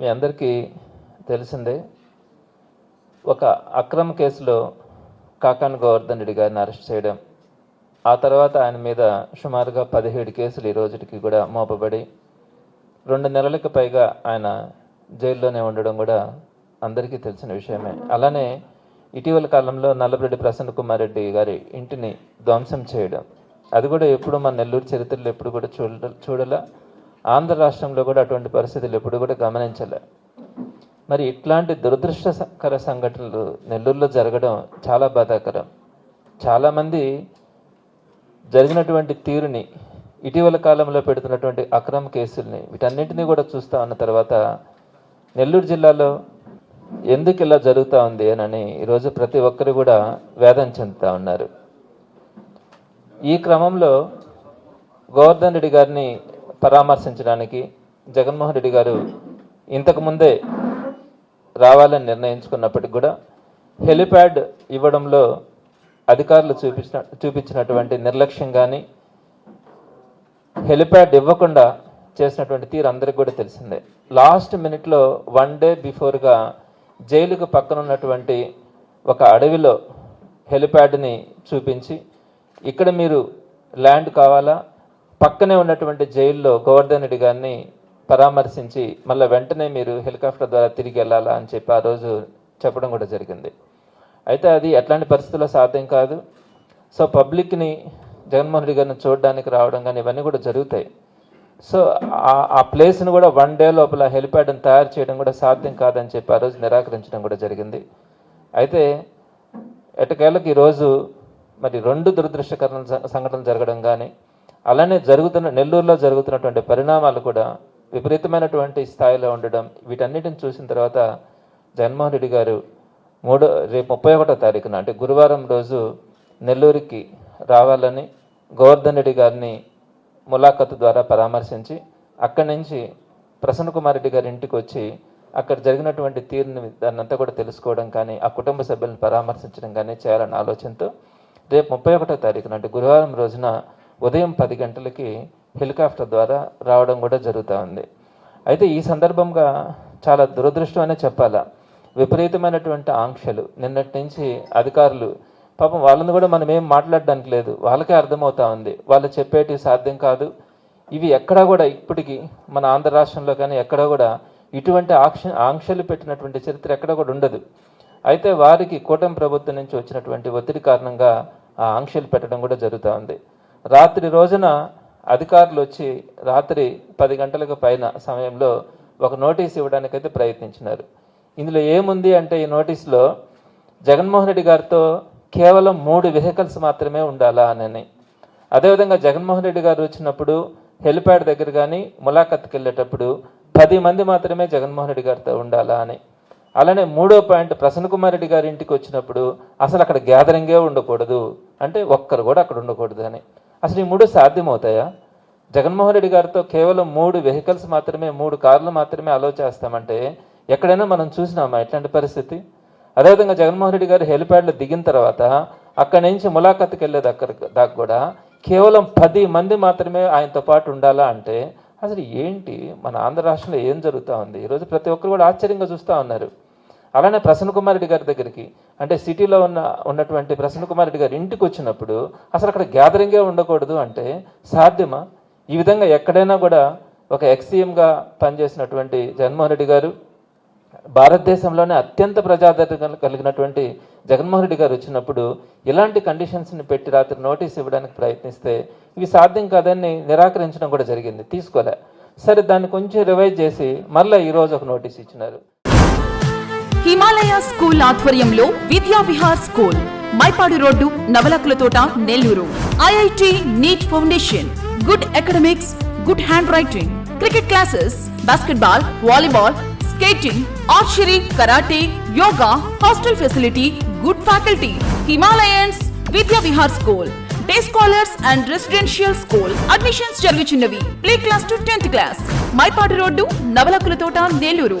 మీ అందరికీ తెలిసిందే ఒక అక్రమ కేసులో కాకాన్ గోవర్ధన్ రెడ్డి గారిని అరెస్ట్ చేయడం ఆ తర్వాత ఆయన మీద సుమారుగా పదిహేడు కేసులు ఈ రోజుకి కూడా మోపబడి రెండు నెలలకు పైగా ఆయన జైల్లోనే ఉండడం కూడా అందరికీ తెలిసిన విషయమే. అలానే ఇటీవల కాలంలో నల్లబరెడ్డి ప్రసన్న కుమార్ రెడ్డి గారి ఇంటిని ధ్వంసం చేయడం అది కూడా ఎప్పుడు మన నెల్లూరు చరిత్రలో ఎప్పుడు కూడా చూడ చూడలే. ఆంధ్ర రాష్ట్రంలో కూడా అటువంటి పరిస్థితులు ఎప్పుడు కూడా గమనించలే. మరి ఇట్లాంటి దురదృష్టకర సంఘటనలు నెల్లూరులో జరగడం చాలా బాధాకరం. చాలామంది జరిగినటువంటి తీరుని ఇటీవల కాలంలో పెడుతున్నటువంటి అక్రమ కేసుల్ని వీటన్నింటినీ కూడా చూస్తా ఉన్న తర్వాత నెల్లూరు జిల్లాలో ఎందుకు ఇలా జరుగుతూ ఉంది అని ఈరోజు ప్రతి ఒక్కరు కూడా వేదన చెందుతూ ఉన్నారు. ఈ క్రమంలో గోవర్ధన్ రెడ్డి గారిని పరామర్శించడానికి జగన్మోహన్ రెడ్డి గారు ఇంతకు ముందే రావాలని నిర్ణయించుకున్నప్పటికి కూడా హెలిప్యాడ్ ఇవ్వడంలో అధికారులు చూపించిన చూపించినటువంటి నిర్లక్ష్యం కానీ హెలిప్యాడ్ ఇవ్వకుండా చేసినటువంటి తీరు అందరికి కూడా తెలిసిందే. లాస్ట్ మినిట్లో వన్ డే బిఫోర్గా జైలుకు పక్కన ఉన్నటువంటి ఒక అడవిలో హెలిప్యాడ్ని చూపించి ఇక్కడ మీరు ల్యాండ్ కావాలా? పక్కనే ఉన్నటువంటి జైల్లో గోవర్ధన్ రెడ్డి గారిని పరామర్శించి మళ్ళీ వెంటనే మీరు హెలికాప్టర్ ద్వారా తిరిగి వెళ్ళాలా అని చెప్పి ఆ రోజు చెప్పడం కూడా జరిగింది. అయితే అది ఎట్లాంటి పరిస్థితుల్లో సాధ్యం కాదు. సో పబ్లిక్ని జగన్మోహన్ రెడ్డి గారిని చూడడానికి రావడం కానీ ఇవన్నీ కూడా జరుగుతాయి. సో ఆ- ఆ ప్లేస్ని కూడా వన్ డే లోపల హెలిప్యాడ్ని తయారు చేయడం కూడా సాధ్యం కాదని చెప్పి ఆ రోజు నిరాకరించడం కూడా జరిగింది. అయితే ఎటకేళ్ళకి ఈరోజు మరి రెండు దురదృష్టకరణ సంఘటనలు జరగడం కానీ అలానే జరుగుతున్న నెల్లూరులో జరుగుతున్నటువంటి పరిణామాలు కూడా విపరీతమైనటువంటి స్థాయిలో ఉండడం వీటన్నిటిని చూసిన తర్వాత జగన్మోహన్ రెడ్డి గారు మూడో రేపు ముప్పై ఒకటో తారీఖున అంటే గురువారం రోజు నెల్లూరుకి రావాలని గోవర్ధన్ రెడ్డి గారిని ములాఖతు ద్వారా పరామర్శించి అక్కడి నుంచి ప్రసన్న కుమార్ రెడ్డి గారి ఇంటికి వచ్చి అక్కడ జరిగినటువంటి తీరుని దాన్నంతా కూడా తెలుసుకోవడం కానీ ఆ కుటుంబ సభ్యులను పరామర్శించడం కానీ చేయాలన్న ఆలోచనతో రేపు ముప్పై ఒకటో తారీఖున అంటే గురువారం రోజున ఉదయం పది గంటలకి హెలికాప్టర్ ద్వారా రావడం కూడా జరుగుతూ ఉంది. అయితే ఈ సందర్భంగా చాలా దురదృష్టం అనే చెప్పాలా? విపరీతమైనటువంటి ఆంక్షలు. నిన్నటి నుంచి అధికారులు పాపం వాళ్ళని కూడా మనం ఏం మాట్లాడడానికి లేదు. వాళ్ళకే అర్థమవుతా ఉంది. వాళ్ళు చెప్పేటి సాధ్యం కాదు. ఇవి ఎక్కడా కూడా ఇప్పటికీ మన ఆంధ్ర రాష్ట్రంలో కానీ ఎక్కడా కూడా ఇటువంటి ఆక్ష ఆంక్షలు పెట్టినటువంటి చరిత్ర ఎక్కడ కూడా ఉండదు. అయితే వారికి కూటమి ప్రభుత్వం నుంచి వచ్చినటువంటి ఒత్తిడి కారణంగా ఆ ఆంక్షలు పెట్టడం కూడా జరుగుతూ ఉంది. రాత్రి రోజున అధికారులు వచ్చి రాత్రి పది గంటలకు పైన సమయంలో ఒక నోటీస్ ఇవ్వడానికైతే ప్రయత్నించినారు. ఇందులో ఏముంది అంటే ఈ నోటీస్లో జగన్మోహన్ రెడ్డి గారితో కేవలం మూడు వెహికల్స్ మాత్రమే ఉండాలా అని. అదేవిధంగా జగన్మోహన్ రెడ్డి గారు వచ్చినప్పుడు హెలిప్యాడ్ దగ్గర కానీ ములాఖత్కి వెళ్ళేటప్పుడు పది మంది మాత్రమే జగన్మోహన్ రెడ్డి గారితో ఉండాలా అని. అలానే మూడో పాయింట్ ప్రసన్న కుమార్ రెడ్డి గారి ఇంటికి వచ్చినప్పుడు అసలు అక్కడ గ్యాదరింగే ఉండకూడదు. అంటే ఒక్కరు కూడా అక్కడ ఉండకూడదు అని. అసలు ఈ మూడు సాధ్యమవుతాయా? జగన్మోహన్ రెడ్డి గారితో కేవలం మూడు వెహికల్స్ మాత్రమే మూడు కార్లు మాత్రమే అలో చేస్తామంటే ఎక్కడైనా మనం చూసినామా ఇట్లాంటి పరిస్థితి? అదేవిధంగా జగన్మోహన్ రెడ్డి గారు హెలిప్యాడ్లో దిగిన తర్వాత అక్కడి నుంచి ములాఖత్కి వెళ్ళేది అక్కడ దాకా కూడా కేవలం పది మంది మాత్రమే ఆయనతో పాటు ఉండాలా అంటే అసలు ఏంటి? మన ఆంధ్ర రాష్ట్రంలో ఏం జరుగుతూ ఉంది? ఈరోజు ప్రతి ఒక్కరు కూడా ఆశ్చర్యంగా చూస్తూ ఉన్నారు. అలానే ప్రసన్న కుమార్ రెడ్డి గారి దగ్గరికి అంటే సిటీలో ఉన్న ఉన్నటువంటి ప్రసన్న కుమార్ రెడ్డి గారి ఇంటికి వచ్చినప్పుడు అసలు అక్కడ గ్యాదరింగే ఉండకూడదు అంటే సాధ్యమా? ఈ విధంగా ఎక్కడైనా కూడా ఒక ఎక్సీఎంగా పనిచేసినటువంటి జగన్మోహన్ రెడ్డి గారు భారతదేశంలోనే అత్యంత ప్రజాదరణ కలిగినటువంటి జగన్మోహన్ రెడ్డి గారు వచ్చినప్పుడు ఇలాంటి కండిషన్స్ని పెట్టి రాత్రి నోటీస్ ఇవ్వడానికి ప్రయత్నిస్తే ఇవి సాధ్యం కాదని నిరాకరించడం కూడా జరిగింది తీసుకోలే. సరే దాన్ని కొంచెం రివైజ్ చేసి మళ్ళీ ఈరోజు ఒక నోటీస్ ఇచ్చినారు. హిమాలయ స్కూల్ ఆధ్వర్యంలో Vidya Vihar school Maipadu road Navalakula Thota Nellore. IIT NEET foundation good academics good handwriting cricket classes basketball volleyball skating archery karate yoga hostel facility good faculty. Himalayans Vidya Vihar school day scholars and residential school. Admissions జరుగుచున్నవి. Play class to tenth class. Maipadu road Navalakula Thota Nellore.